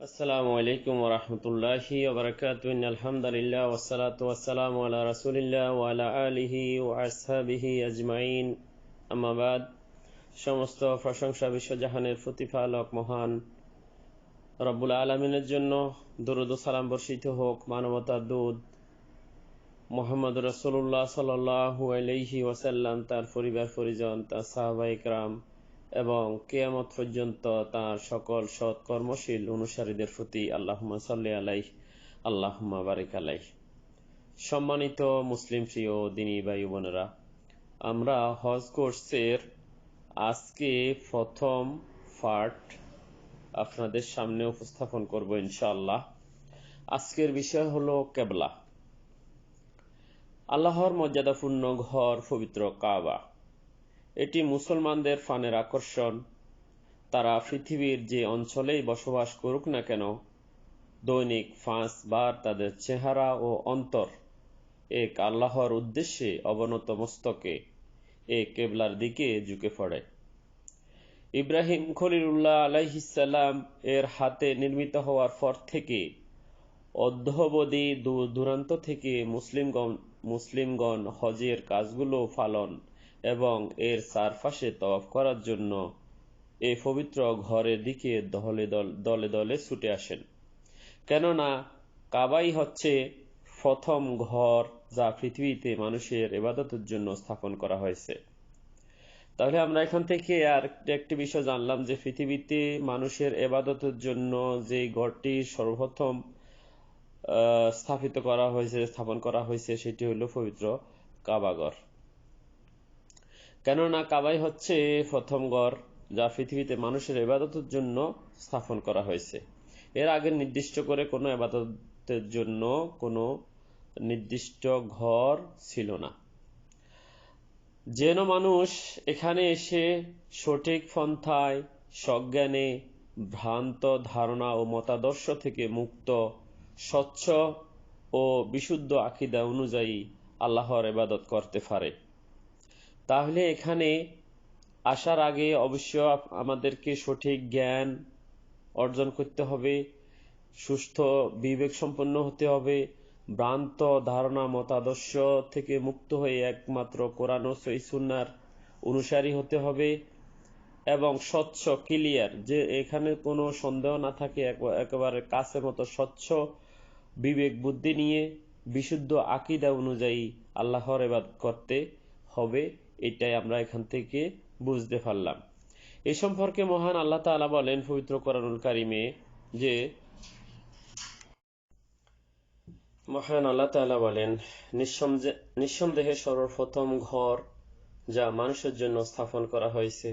আসসালামু আলাইকুম ওরহমতুল্লাহি ওবরাকাতু আলহামদুলিল্লাহ ওয়াসসালাতু ওয়াসসালামু আলা রাসূলিল্লাহ আলা আলিহি ওয়া আসহাবিহি আজমাইন। আম্মা সমস্ত প্রশংসা বিশ্বজাহানের প্রতিপালক মহান রব্বুল আলমিনের জন্য দরুদ সালাম বর্ষিত হোক মানবতার দুধ মোহাম্মদ রসুল্লাহ সাল্লাহু আলাইহি ওয়াসাল্লাম, তার পরিবার, পরিজন, তার সাহাবাইকরাম এবং কেয়ামত পর্যন্ত তার সকল সৎ কর্মশীল অনুসারীদের প্রতি আল্লাহ সাল্লি আলাই আল্লাহ বারিক আলাই সম্মানিত মুসলিম প্রিয় দিনী ভাই বোনেরা, আমরা হজ কোর্সের আজকে প্রথম পার্ট আপনাদের সামনে উপস্থাপন করব ইনশাআল্লাহ। আজকের বিষয় হলো কেবলা। আল্লাহর মর্যাদাপূর্ণ ঘর পবিত্র কাবা। এটি মুসলমানদের ফানের আকর্ষণ। তারা পৃথিবীর যে অঞ্চলেই বসবাস করুক না কেন, দৈনিক ফাঁস বার তাদের চেহারা ও অন্তর। এক আল্লাহর উদ্দেশ্যে অবনত মস্তকে এ কেবলার দিকে ঝুঁকে পড়ে। ইব্রাহিম খলিলুল্লাহ আলাইহিসাল্লাম এর হাতে নির্মিত হওয়ার পর থেকে অধ্যবধি দূর দূরান্ত থেকে মুসলিমগণ মুসলিমগণ হজের কাজগুলো পালন এবং এর চারপাশে তফ করার জন্য এই পবিত্র ঘরের দিকে দলে দলে দলে ছুটে আসেন। কেননা কাবাই হচ্ছে প্রথম ঘর যা পৃথিবীতে মানুষের এবাদতের জন্য স্থাপন করা হয়েছে। তাহলে আমরা এখান থেকে আর একটি বিষয় জানলাম যে পৃথিবীতে মানুষের এবাদতের জন্য যে ঘরটি সর্বপ্রথম স্থাপিত করা হয়েছে, স্থাপন করা হয়েছে, সেটি হলো পবিত্র কাবাগর কেননা কাবাই হচ্ছে প্রথম গড় যা পৃথিবীতে মানুষের এবাদতের জন্য স্থাপন করা হয়েছে। এর আগে নির্দিষ্ট করে কোনো এবাদতের জন্য কোনো নির্দিষ্ট ঘর ছিল না। যেন মানুষ এখানে এসে সঠিক পন্থায় সজ্ঞানে ভ্রান্ত ধারণা ও মতাদর্শ থেকে মুক্ত, স্বচ্ছ ও বিশুদ্ধ আকিদা অনুযায়ী আল্লাহর এবাদত করতে পারে। তাহলে এখানে আসার আগে অবশ্য আমাদেরকে সঠিক জ্ঞান অর্জন করতে হবে, সুস্থ বিবেক সম্পন্ন হতে হবে, ভ্রান্ত ধারণা, মতাদর্শ থেকে মুক্ত হয়ে একমাত্র কোরআন ও অনুসারী হতে হবে এবং স্বচ্ছ ক্লিয়ার যে এখানে কোনো সন্দেহ না থাকে একেবারে কাছের মতো স্বচ্ছ, বিবেক বুদ্ধি নিয়ে বিশুদ্ধ আকিদা অনুযায়ী আল্লাহর এবাদ করতে হবে। এটাই আমরা এখান থেকে বুঝতে পারলাম। এ সম্পর্কে মহান আল্লাহ তালা বলেন পবিত্র করানুল কারিমে যে, মহান আল্লাহ তালা বলেন নিঃসন্দেহে সর্বপ্রথম ঘর যা মানুষের জন্য স্থাপন করা হয়েছে,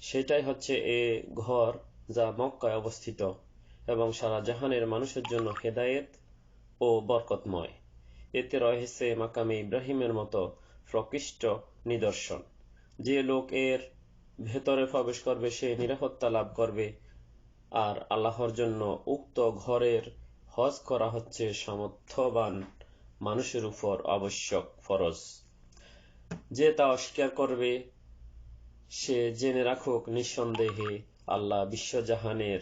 সেটাই হচ্ছে এ ঘর যা মক্কায় অবস্থিত এবং সারা জাহানের মানুষের জন্য হেদায়েত ও বরকতময়। এতে রয়েছে মাকামে ইব্রাহিমের মতো প্রকৃষ্ট নিদর্শন। যে লোক এর ভেতরে প্রবেশ করবে, সে নিরাপত্তা লাভ করবে। আর আল্লাহর জন্য উক্ত ঘরের হজ করা হচ্ছে সামর্থ্যবান মানুষের উপর আবশ্যক ফরজ। যে তা অস্বীকার করবে, সে জেনে রাখুক নিঃসন্দেহে আল্লাহ বিশ্বজাহানের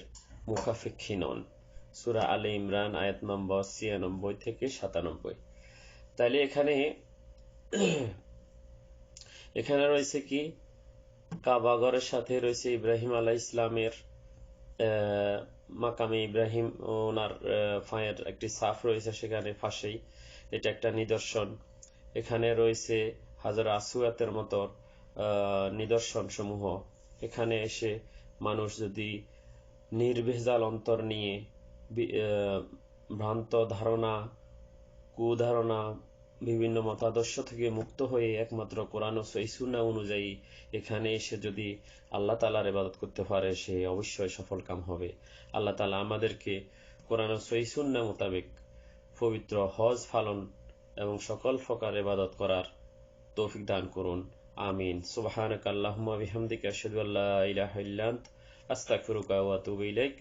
মুখাফেক্ষী নন। সুরা আলে ইমরান, আয়াত নম্বর ছিয়ানব্বই থেকে সাতানব্বই। তাহলে এখানে এখানে রয়েছে কি? কাবাগরের সাথে রয়েছে ইব্রাহিম আলাহ ইসলামের মাকামে ইব্রাহিম ওনার ফাঁয়ের একটি সাফ রয়েছে সেখানে ফাঁসেই এটা একটা নিদর্শন। এখানে রয়েছে হাজার আসুয়াতের মতো নিদর্শন সমূহ এখানে এসে মানুষ যদি নির্ভেজাল অন্তর নিয়ে ভ্রান্ত ধারণা, কুধারণা বিভিন্ন মতাদর্শ থেকে মুক্ত হয়ে একমাত্র কোরআন ও সৈসুন্না অনুযায়ী এখানে এসে যদি আল্লাহ তালার ইবাদত করতে পারে, সে অবশ্যই সফল কাম হবে। আল্লাহ তালা আমাদেরকে কোরআন ও সৈসুন্না মোতাবেক পবিত্র হজ ফালন এবং সকল প্রকার ইবাদত করার তৌফিক দান করুন। আমিন। সুবহানাক আল্লাহুম্মা বিহামদিকা আশহাদু আল্লা ইলাহা আস্তাগফিরুকা ওয়া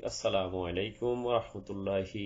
আসসালামু আলাইকুম ওয়া রাহমাতুল্লাহি